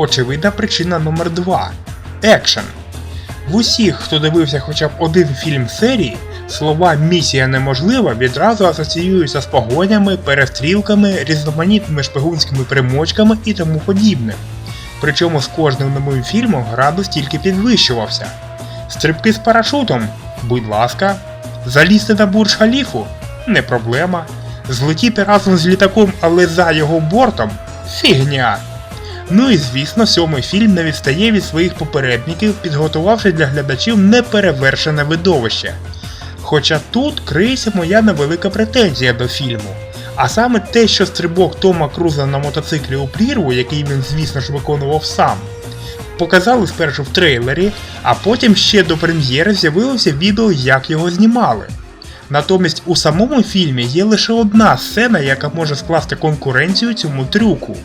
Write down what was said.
очевидна причина номер 2 екшен. В усіх, хто дивився хоча б один фільм серії, слова місія неможлива відразу асоціюються з погонями, перестрілками, різноманітними шпигунськими примочками і тому подібним. Причому з кожним новим фільмом градус тільки підвищувався. Стрибки з парашутом? Будь ласка. Залізти на бурдж халіфу? Не проблема. Злетіти разом з літаком, але за його бортом? Фігня. Ну і звісно, сьомий фільм не відстає від своїх попередників, підготувавши для глядачів неперевершене видовище. Хоча тут криється моя невелика претензія до фільму. А саме те, що стрибок Тома Круза на мотоциклі у прірву, який він, звісно ж, виконував сам, показали спершу в трейлері, а потім ще до прем'єри з'явилося відео, як його знімали. Натомість у самому фільмі є лише одна сцена, яка може скласти конкуренцію цьому трюку.